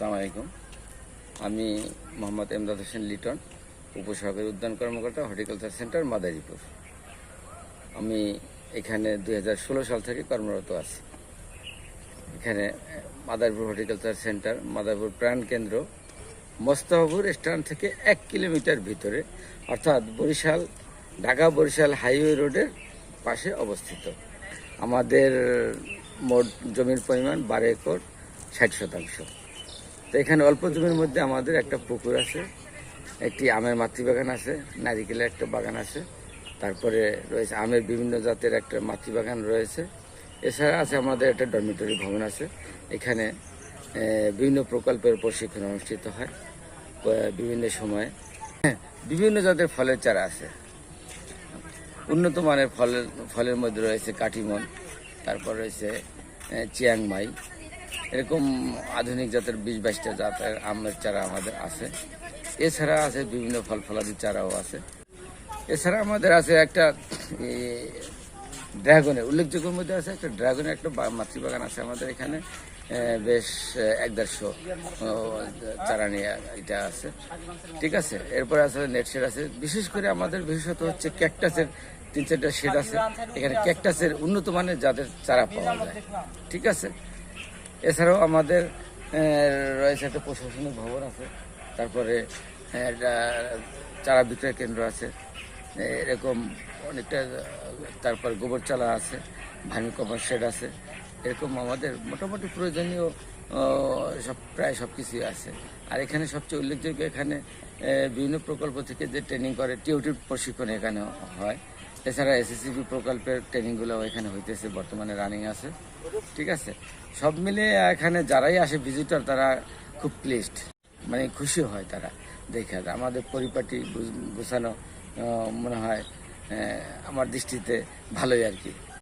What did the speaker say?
আসসালামু আলাইকুম। আমি মোহাম্মদ এমদাদ হোসেন লিটন, উপসহকারী উদ্যান কর্মকর্তা, হর্টিকালচার সেন্টার, মাদারীপুর। আমি এখানে দু হাজার ষোলো সাল থেকে কর্মরত আছি। এখানে মাদারীপুর হর্টিকালচার সেন্টার, মাদারীপুর প্রাণ কেন্দ্র, মোস্তাফপুর স্ট্যান্ড থেকে এক কিলোমিটার ভিতরে, অর্থাৎ বরিশাল, ঢাকা বরিশাল হাইওয়ে রোডের পাশে অবস্থিত। আমাদের মোট জমির পরিমাণ বারো একর, ষাট শতাংশ। তো এখানে অল্প জমির মধ্যে আমাদের একটা পুকুর আছে একটি আমের মাতৃবাগান আছে নারিকেলের একটা বাগান আছে তারপরে রয়েছে আমের বিভিন্ন জাতের একটা মাতৃবাগান রয়েছে। এছাড়া আছে আমাদের একটা ডরমিটরি ভবন আছে এখানে বিভিন্ন প্রকল্পের প্রশিক্ষণ অনুষ্ঠিত হয় বিভিন্ন সময়ে। হ্যাঁ, বিভিন্ন জাতের ফলের চারা আছে। উন্নত মানের ফলের ফলের মধ্যে রয়েছে কাটিমন তারপর রয়েছে চিয়াংমাই এরকম আধুনিক জাতের বিশ বাইশটা জাতের আমের চারা আমাদের আছে। এছাড়া আছে বিভিন্ন ফল ফলাদি চারাও আছে। এছাড়া আমাদের আছে একটা ড্রাগনের উল্লেখযোগ্যের মধ্যে আছে একটা ড্রাগনের একটা মাতৃবাগান আছে আমাদের এখানে। বেশ এক দেড়শো চারা নিয়ে এটা আছে। ঠিক আছে? এরপরে আছে নেট শেড আছে। বিশেষ করে আমাদের বিশেষত হচ্ছে ক্যাকটাসের তিন চারটা শেড আছে। এখানে ক্যাকটাসের উন্নত মানের যাদের চারা পাওয়া যায়। ঠিক আছে? এছাড়াও আমাদের রয়েছে একটা প্রশাসনিক ভবন আছে। তারপরে চারা বিক্রয় কেন্দ্র আছে। এরকম অনেকটা, তারপর গোবর চালা আছে ভার্মি কমার শেড আছে। এরকম আমাদের মোটামুটি প্রয়োজনীয় সব, প্রায় সব কিছুই আছে। আর এখানে সবচেয়ে উল্লেখযোগ্য এখানে বিভিন্ন প্রকল্প থেকে যে ট্রেনিং করে টিউটির প্রশিক্ষণ এখানে হয়। এছাড়া এসএসসিবি প্রকল্পের ট্রেনিংগুলো এখানে হইতেছে, বর্তমানে রানিং আছে। ঠিক আছে? সব মিলে এখানে যারাই আসে ভিজিটর তারা খুব প্লেসড মানে খুশি হয় তারা। দেখে আমাদের পরিপাটি গুছ- গোছানো মনে হয় আমার দৃষ্টিতে ভালোই আর কি।